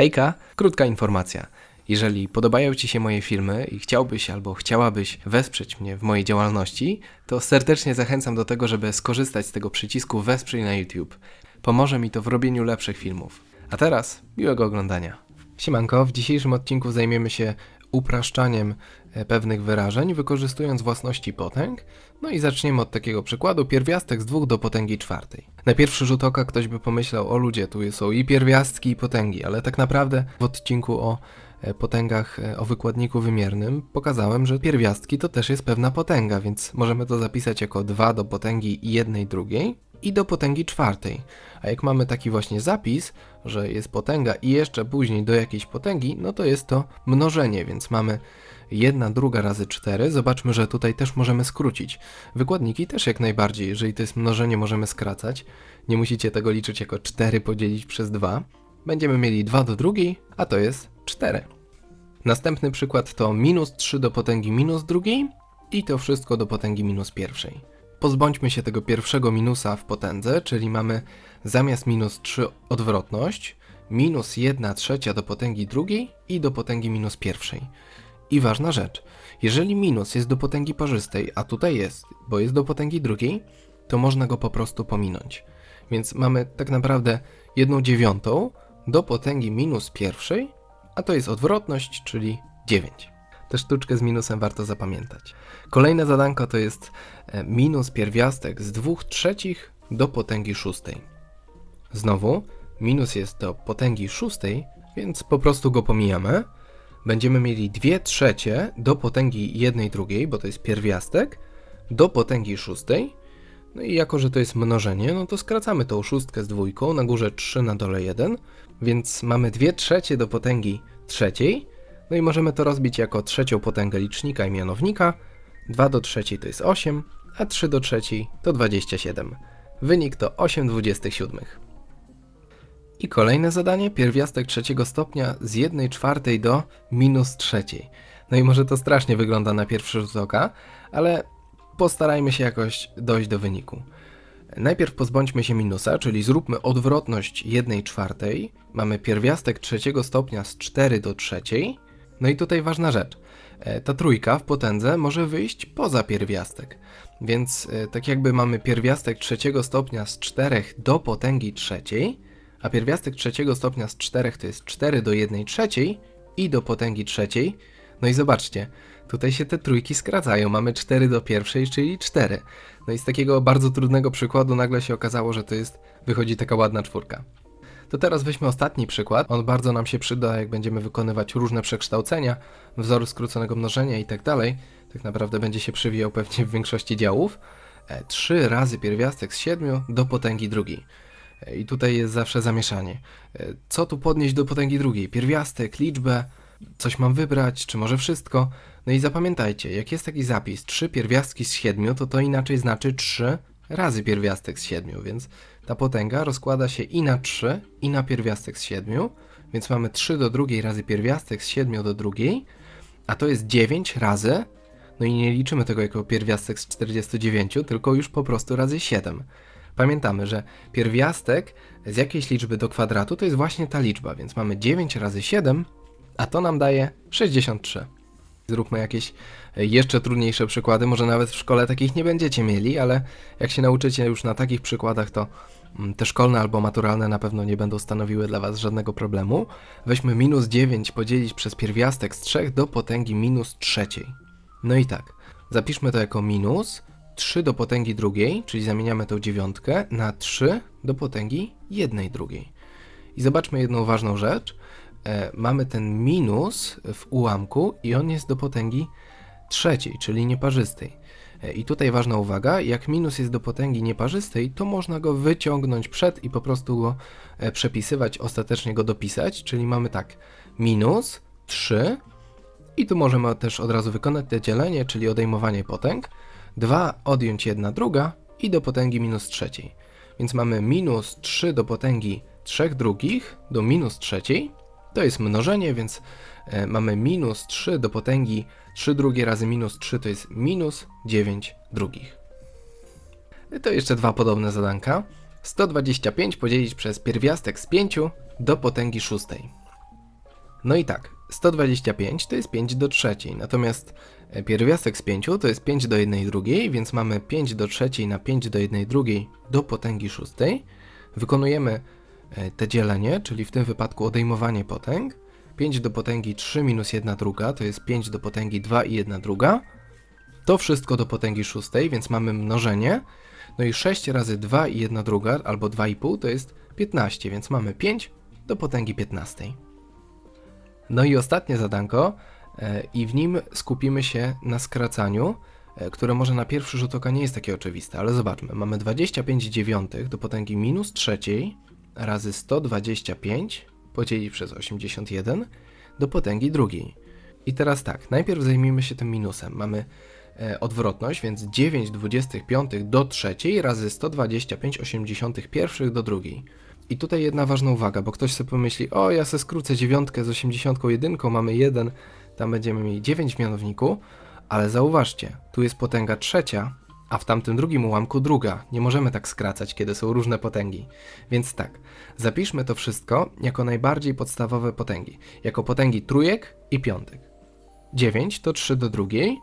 Hejka, krótka informacja. Jeżeli podobają Ci się moje filmy i chciałbyś albo chciałabyś wesprzeć mnie w mojej działalności, to serdecznie zachęcam do tego, żeby skorzystać z tego przycisku Wesprzyj na YouTube. Pomoże mi to w robieniu lepszych filmów. A teraz miłego oglądania. Siemanko, w dzisiejszym odcinku zajmiemy się upraszczaniem e, pewnych wyrażeń, wykorzystując własności potęg. No i zaczniemy od takiego przykładu, pierwiastek z 2 do potęgi czwartej. Na pierwszy rzut oka ktoś by pomyślał, o ludzie, tu są i pierwiastki i potęgi, ale tak naprawdę w odcinku o e, potęgach e, o wykładniku wymiernym pokazałem, że pierwiastki to też jest pewna potęga, więc możemy to zapisać jako 2 do potęgi jednej drugiej i do potęgi czwartej. A jak mamy taki właśnie zapis, że jest potęga i jeszcze później do jakiejś potęgi, no to jest to mnożenie, więc mamy 1 druga razy 4. Zobaczmy, że tutaj też możemy skrócić. Wykładniki też jak najbardziej, jeżeli to jest mnożenie, możemy skracać. Nie musicie tego liczyć jako 4 podzielić przez 2. Będziemy mieli 2 do drugiej, a to jest 4. Następny przykład to minus 3 do potęgi minus drugiej i to wszystko do potęgi minus pierwszej. Pozbądźmy się tego pierwszego minusa w potędze, czyli mamy zamiast minus 3 odwrotność, minus 1 trzecia do potęgi drugiej i do potęgi minus pierwszej. I ważna rzecz, jeżeli minus jest do potęgi parzystej, a tutaj jest, bo jest do potęgi drugiej, to można go po prostu pominąć. Więc mamy tak naprawdę 1 dziewiątą do potęgi minus pierwszej, a to jest odwrotność, czyli 9. Tę sztuczkę z minusem warto zapamiętać. Kolejne zadanko to jest e, minus pierwiastek z 2 trzecich do potęgi szóstej. Znowu, minus jest do potęgi szóstej, więc po prostu go pomijamy. Będziemy mieli 2 trzecie do potęgi jednej drugiej, bo to jest pierwiastek, do potęgi szóstej. No i jako, że to jest mnożenie, no to skracamy tą szóstkę z dwójką, na górze 3, na dole 1, więc mamy 2 trzecie do potęgi trzeciej, no i możemy to rozbić jako trzecią potęgę licznika i mianownika. 2 do trzeciej to jest 8, a 3 do trzeciej to 27. Wynik to 8 27. I kolejne zadanie, pierwiastek trzeciego stopnia z 1 czwartej do minus trzeciej. No i może to strasznie wygląda na pierwszy rzut oka, ale postarajmy się jakoś dojść do wyniku. Najpierw pozbądźmy się minusa, czyli zróbmy odwrotność 1 czwartej. Mamy pierwiastek trzeciego stopnia z 4 do trzeciej. No i tutaj ważna rzecz. E, Ta trójka w potędze może wyjść poza pierwiastek. Więc e, tak jakby mamy pierwiastek trzeciego stopnia z 4 do potęgi trzeciej, a pierwiastek trzeciego stopnia z 4 to jest 4 do 1 trzeciej i do potęgi trzeciej. No i zobaczcie, tutaj się te trójki skracają. Mamy 4 do pierwszej, czyli 4. No i z takiego bardzo trudnego przykładu nagle się okazało, że to jest, wychodzi taka ładna czwórka. To teraz weźmy ostatni przykład. On bardzo nam się przyda, jak będziemy wykonywać różne przekształcenia, wzory skróconego mnożenia i tak. Tak naprawdę będzie się przywijał pewnie w większości działów. 3 razy pierwiastek z 7 do potęgi drugiej. E, I tutaj jest zawsze zamieszanie. E, Co tu podnieść do potęgi drugiej? Pierwiastek, liczbę, coś mam wybrać, czy może wszystko? No i zapamiętajcie, jak jest taki zapis 3 pierwiastki z 7, to to inaczej znaczy 3 razy pierwiastek z 7, więc ta potęga rozkłada się i na 3, i na pierwiastek z 7, więc mamy 3 do drugiej razy pierwiastek z 7 do drugiej, a to jest 9 razy, no i nie liczymy tego jako pierwiastek z 49, tylko już po prostu razy 7. Pamiętamy, że pierwiastek z jakiejś liczby do kwadratu to jest właśnie ta liczba, więc mamy 9 razy 7, a to nam daje 63. Zróbmy jakieś e, jeszcze trudniejsze przykłady, może nawet w szkole takich nie będziecie mieli, ale jak się nauczycie już na takich przykładach, to te szkolne albo maturalne na pewno nie będą stanowiły dla Was żadnego problemu. Weźmy minus 9 podzielić przez pierwiastek z 3 do potęgi minus trzeciej. No i tak, zapiszmy to jako minus 3 do potęgi drugiej, czyli zamieniamy tą dziewiątkę na 3 do potęgi jednej drugiej. I zobaczmy jedną ważną rzecz. E, mamy ten minus w ułamku i on jest do potęgi trzeciej, czyli nieparzystej. E, I tutaj ważna uwaga, jak minus jest do potęgi nieparzystej, to można go wyciągnąć przed i po prostu go e, przepisywać, ostatecznie go dopisać, czyli mamy tak, minus 3 i tu możemy też od razu wykonać to dzielenie, czyli odejmowanie potęg, 2 odjąć 1 druga i do potęgi minus trzeciej. Więc mamy minus 3 do potęgi 3 drugich do minus trzeciej, to jest mnożenie, więc e, mamy minus 3 do potęgi 3 drugie razy minus 3 to jest minus 9 drugich. I to jeszcze dwa podobne zadanka. 125 podzielić przez pierwiastek z 5 do potęgi szóstej. No i tak, 125 to jest 5 do trzeciej, natomiast e, pierwiastek z 5 to jest 5 do 1 drugiej, więc mamy 5 do trzeciej na 5 do 1 drugiej do potęgi szóstej. Wykonujemy e, te dzielenie, czyli w tym wypadku odejmowanie potęg. 5 do potęgi 3 minus 1 druga to jest 5 do potęgi 2 i 1 druga. To wszystko do potęgi szóstej, więc mamy mnożenie. No i 6 razy 2 i 1 druga, albo 2,5 to jest 15, więc mamy 5 do potęgi 15. No i ostatnie zadanko, e, i w nim skupimy się na skracaniu, e, które może na pierwszy rzut oka nie jest takie oczywiste, ale zobaczmy. Mamy 25 dziewiątych do potęgi minus trzeciej razy 125 podzielić przez 81 do potęgi drugiej. I teraz tak, najpierw zajmijmy się tym minusem. Mamy e, odwrotność, więc 9 25 do trzeciej razy 125 81 do drugiej. I tutaj jedna ważna uwaga, bo ktoś sobie pomyśli, o ja se skrócę dziewiątkę z 81, mamy 1, tam będziemy mieli 9 w mianowniku, ale zauważcie, tu jest potęga trzecia, a w tamtym drugim ułamku druga. Nie możemy tak skracać, kiedy są różne potęgi. Więc tak, zapiszmy to wszystko jako najbardziej podstawowe potęgi, jako potęgi trójek i piątek. 9 to 3 do drugiej,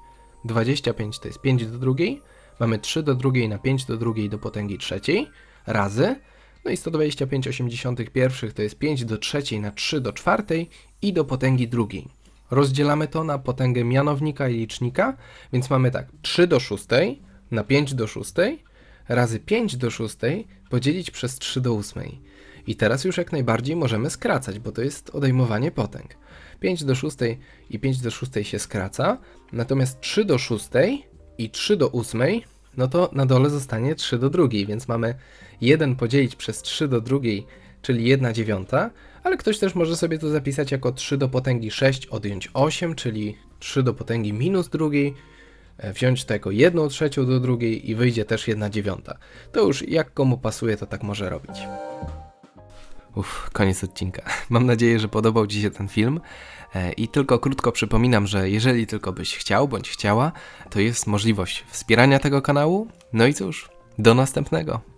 25 to jest 5 do drugiej, mamy 3 do drugiej na 5 do drugiej do potęgi trzeciej, razy, no i 125 81 to jest 5 do trzeciej na 3 do czwartej i do potęgi drugiej. Rozdzielamy to na potęgę mianownika i licznika, więc mamy tak 3 do szóstej na 5 do szóstej razy 5 do szóstej podzielić przez 3 do ósmej. I teraz już jak najbardziej możemy skracać, bo to jest odejmowanie potęg. 5 do 6 i 5 do 6 się skraca, natomiast 3 do 6 i 3 do 8, no to na dole zostanie 3 do drugiej, więc mamy 1 podzielić przez 3 do drugiej, czyli 1 dziewiąta, ale ktoś też może sobie to zapisać jako 3 do potęgi 6 odjąć 8, czyli 3 do potęgi minus drugiej, e, wziąć to jako 1 trzecią do drugiej i wyjdzie też 1 dziewiąta. To już jak komu pasuje, to tak może robić. Uff, koniec odcinka. Mam nadzieję, że podobał Ci się ten film. E, I tylko krótko przypominam, że jeżeli tylko byś chciał bądź chciała, to jest możliwość wspierania tego kanału. No i cóż, do następnego.